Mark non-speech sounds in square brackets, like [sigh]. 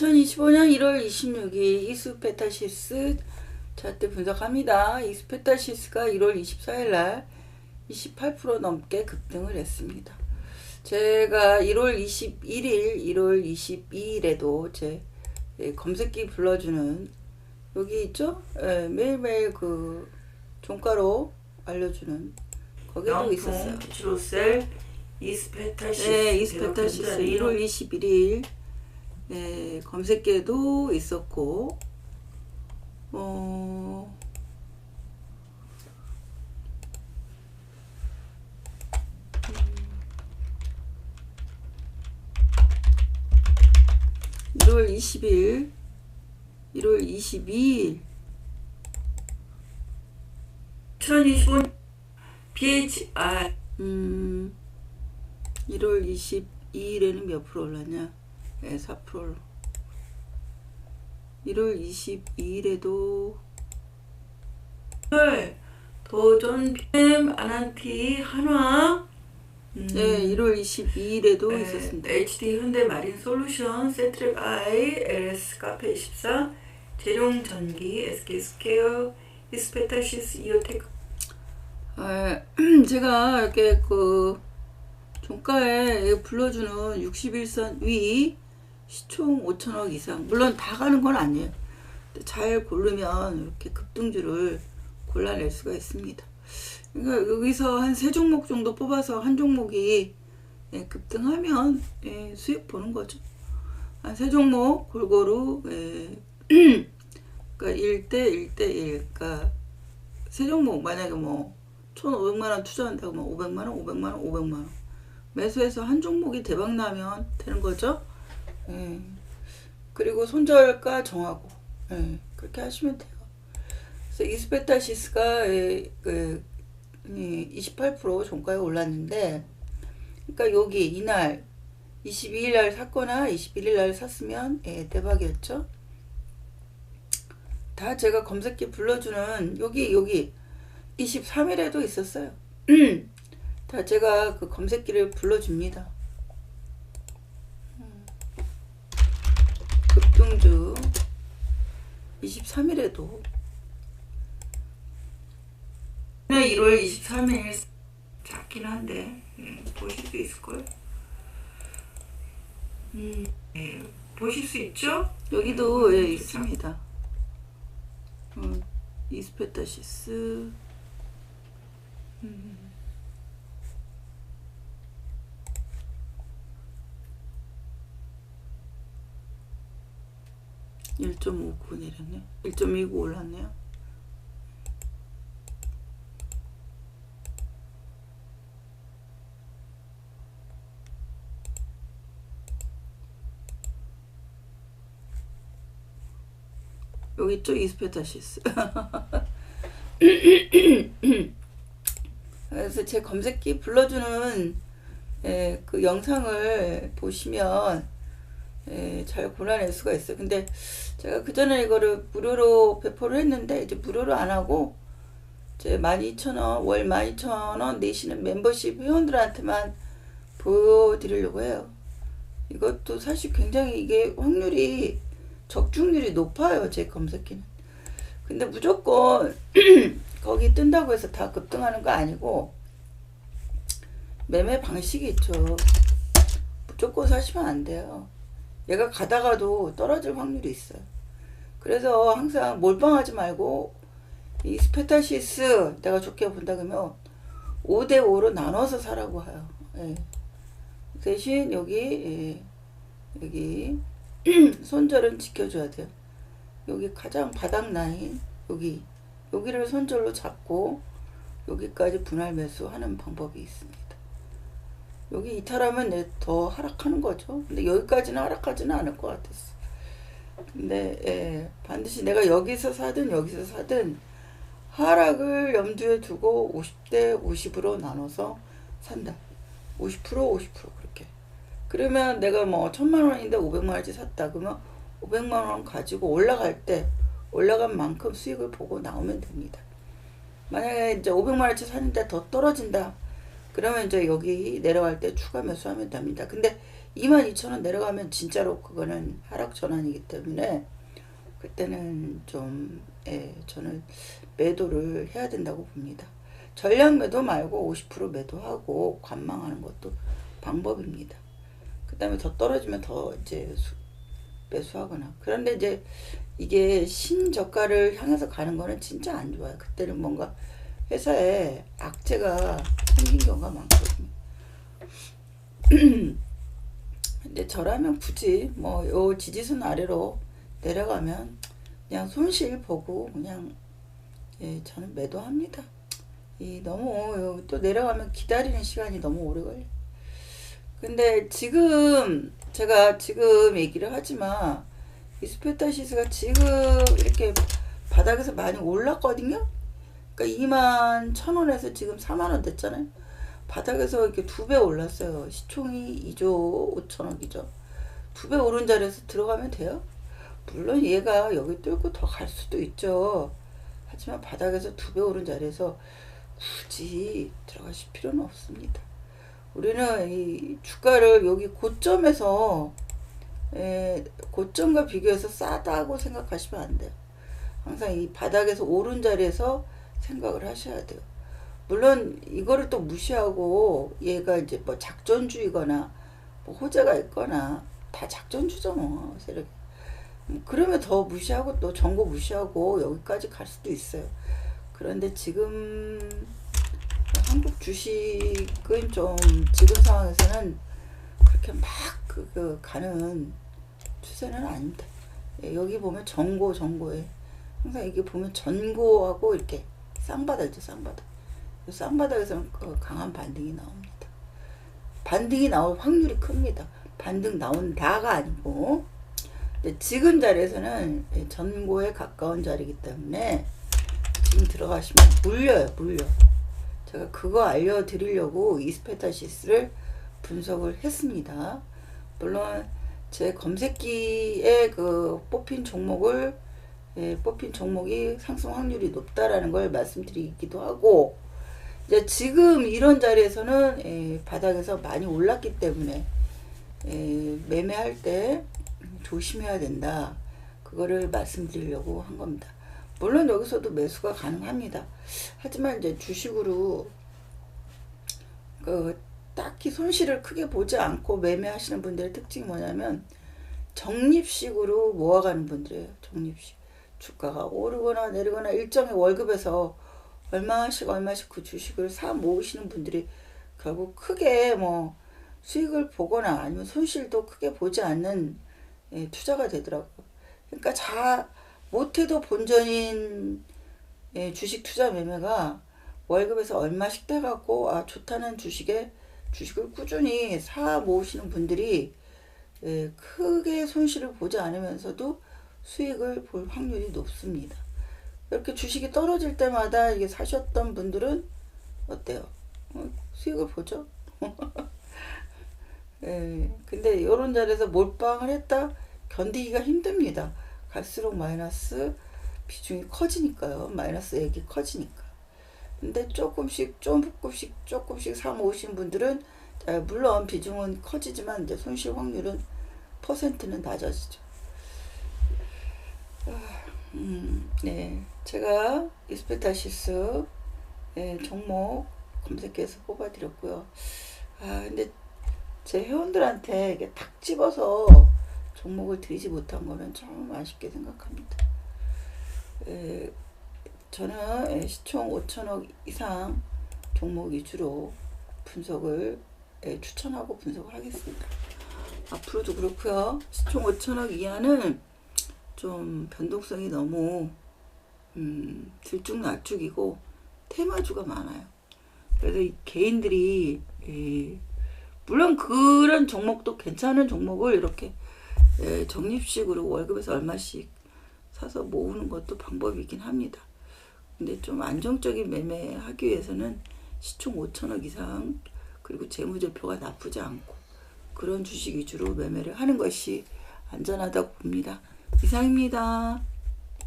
2025년 1월 26일 이스페타시스 차트 분석합니다. 이스페타시스가 1월 24일 날 28% 넘게 급등을 했습니다. 제가 1월 21일, 1월 22일에도 제 예, 검색기 불러주는 여기 있죠? 예, 매일매일 그 종가로 알려주는 거기도 있었어요. 트로셀 이스페타시스 네, 이스페타시스 1월 21일 네, 검색계도 있었고 어, 음, 1월 20일 1월 22일 2025 BHR 음, 1월 22일에는 몇 프로 올랐냐? 네, 4% 올라. 1월 22일에도 도전 PM 아난티 한화 음, 네, 1월 22일에도 네, 있었습니다. HD 현대 마린 솔루션 세트랙 I LS 카페 24 재룡 전기 SK 스퀘어 이스페타시스 이오테크 아, [clears throat] 제가 이렇게 그 종가에 불러주는 61선 위 시총 5천억 이상 물론 다 가는 건 아니에요. 잘 고르면 이렇게 급등주를 골라낼 수가 있습니다. 그러니까 여기서 한 세 종목 정도 뽑아서 한 종목이 예, 급등하면 예, 수익 보는 거죠. 한 세 종목 골고루 예, [clears throat] 그러니까 1대 1대 1 그러니까 세 종목 만약에 뭐 1,500만 원 투자한다고 하면 500만 원, 500만 원, 500만 원. 매수해서 한 종목이 대박 나면 되는 거죠. 예. 그리고 손절가 정하고 예. 그렇게 하시면 돼요. 그래서 이스페타시스가 예, 그, 28% 종가에 올랐는데 그러니까 여기 이날 22일 날 샀거나 21일 날 샀으면 예, 대박이었죠. 다 제가 검색기 불러주는 여기 여기 23일에도 있었어요. [clears throat] 다 제가 그 검색기를 불러줍니다. 음. 급등주 23일에도 네, 1월 23일 작긴 한데 예, 보실 수 있을걸? 음, 예, 보실 수 있죠? 여기도 예, 있습니다. 음, 이스페타시스 음. (1.59) 내렸네. (1.29) 올랐네요. 여기 있죠 이스페타시스 [laughs] 그래서 제 검색기 불러주는 예, 그 영상을 보시면 예, 잘 골라낼 수가 있어요. 근데 제가 그 전에 이거를 무료로 배포를 했는데 이제 무료로 안 하고 이제 12,000원 월 12,000원 내시는 멤버십 회원들한테만 보여드리려고 해요. 이것도 사실 굉장히 이게 확률이 적중률이 높아요 제 검색기는. 근데 무조건 [clears throat] 거기 뜬다고 해서 다 급등하는 거 아니고 매매 방식이 있죠. 무조건 사시면 안 돼요. 얘가 가다가도 떨어질 확률이 있어요. 그래서 항상 몰빵하지 말고 이 스페타시스 내가 좋게 본다 그러면 5대5로 나눠서 사라고 해요. 예. 대신 여기 예. 여기 [clears throat] 손절은 지켜줘야 돼요. 여기 가장 바닥 라인 여기 여기를 손절로 잡고 여기까지 분할 매수하는 방법이 있습니다. 여기 이탈하면 내더 하락하는 거죠. 근데 여기까지는 하락하지는 않을 것 같았어. 근데 예, 반드시 내가 여기서 사든 여기서 사든 하락을 염두에 두고 50대 50으로 나눠서 산다. 50% 50% 그렇게. 그러면 내가 뭐 천만 원인데 500만 원치 샀다 그러면 500만 원 가지고 올라갈 때 올라간 만큼 수익을 보고 나오면 됩니다. 만약에 이제 500만 원치 샀는데 더 떨어진다. 그러면 이제 여기 내려갈 때 추가 매수하면 됩니다. 근데 22,000원 내려가면 진짜로 그거는 하락 전환이기 때문에 그때는 좀 예, 저는 매도를 해야 된다고 봅니다. 전량 매도 말고 50% 매도하고 관망하는 것도 방법입니다. 그 다음에 더 떨어지면 더 이제 수- 매수하거나 그런데 이제 이게 신저가를 향해서 가는 거는 진짜 안 좋아요. 그때는 뭔가 회사에 악재가 생긴 경우가 많거든요. [clears throat] 근데 저라면 굳이 뭐 요 지지선 아래로 내려가면 그냥 손실 보고 그냥 예, 저는 매도합니다. 이 너무 요- 또 내려가면 기다리는 시간이 너무 오래 걸려. 근데 지금 제가 지금 얘기를 하지만 이스페타시스가 지금 이렇게 바닥에서 많이 올랐거든요. 그러니까 2만 천 원에서 지금 4만 원 됐잖아요. 바닥에서 이렇게 두 배 올랐어요. 시총이 2조 5천억이죠. 두 배 오른 자리에서 들어가면 돼요. 물론 얘가 여기 뚫고 더 갈 수도 있죠. 하지만 바닥에서 두 배 오른 자리에서 굳이 들어가실 필요는 없습니다. 우리는 이 주가를 여기 고점에서 에, 고점과 비교해서 싸다고 생각하시면 안 돼요. 항상 이 바닥에서 오른 자리에서 생각을 하셔야 돼요. 물론 이거를 또 무시하고 얘가 이제 뭐 작전주의거나 뭐 호재가 있거나 다 작전주죠 뭐 세력. 음, 그러면 더 무시하고 또 정보 무시하고 여기까지 갈 수도 있어요. 그런데 지금 한국 주식은 좀 지금 상황에서는 그렇게 막 그, 그 가는 추세는 아닙니다. 예, 여기 보면 전고 전고에 항상 이게 보면 전고하고 이렇게 쌍바닥이죠 쌍바닥. 이 쌍바닥에서는 그 강한 반등이 나옵니다. 반등이 나올 확률이 큽니다. 반등 나온다가 아니고 지금 자리에서는 예, 전고에 가까운 자리이기 때문에 지금 들어가시면 물려요 물려. 제가 그거 알려드리려고 이스페타시스를 분석을 했습니다. 물론 제 검색기에 그 뽑힌 종목을 예, 뽑힌 종목이 상승 확률이 높다라는 걸 말씀드리기도 하고 이제 지금 이런 자리에서는 예, 바닥에서 많이 올랐기 때문에 예, 매매할 때 조심해야 된다. 그거를 말씀드리려고 한 겁니다. 물론 여기서도 매수가 가능합니다. 하지만 이제 주식으로 그 딱히 손실을 크게 보지 않고 매매하시는 분들의 특징이 뭐냐면 적립식으로 모아가는 분들이에요. 적립식. 주가가 오르거나 내리거나 일정의 월급에서 얼마씩 얼마씩 그 주식을 사 모으시는 분들이 결국 크게 뭐 수익을 보거나 아니면 손실도 크게 보지 않는 예, 투자가 되더라고요. 그러니까 자 못해도 본전인 예, 주식 투자 매매가 월급에서 얼마씩 떼갖고 아 좋다는 주식에 주식을 꾸준히 사 모으시는 분들이 예, 크게 손실을 보지 않으면서도 수익을 볼 확률이 높습니다. 이렇게 주식이 떨어질 때마다 이게 사셨던 분들은 어때요? 어, 수익을 보죠. [laughs] 예, 근데 이런 자리에서 몰빵을 했다 견디기가 힘듭니다. 갈수록 마이너스 비중이 커지니까요. 마이너스 액이 커지니까. 근데 조금씩 조금씩 조금씩 사 모으신 분들은 아, 물론 비중은 커지지만 이제 손실 확률은 퍼센트는 낮아지죠. 아, 음, 네, 제가 이스페타시스 네, 종목 검색해서 뽑아드렸고요. 아, 근데 제 회원들한테 이게 탁 집어서 종목을 드리지 못한 거는 좀 아쉽게 생각합니다. 에, 저는 에, 시총 5천억 이상 종목 위주로 분석을 에, 추천하고 분석을 하겠습니다. 앞으로도 그렇고요. 시총 5천억 이하는 좀 변동성이 너무 음, 들쭉날쭉이고 테마주가 많아요. 그래서 이 개인들이 예, 물론 그런 종목도 괜찮은 종목을 이렇게 예, 적립식으로 월급에서 얼마씩 사서 모으는 것도 방법이긴 합니다. 근데 좀 안정적인 매매하기 위해서는 시총 5천억 이상 그리고 재무제표가 나쁘지 않고 그런 주식 위주로 매매를 하는 것이 안전하다고 봅니다. 이상입니다.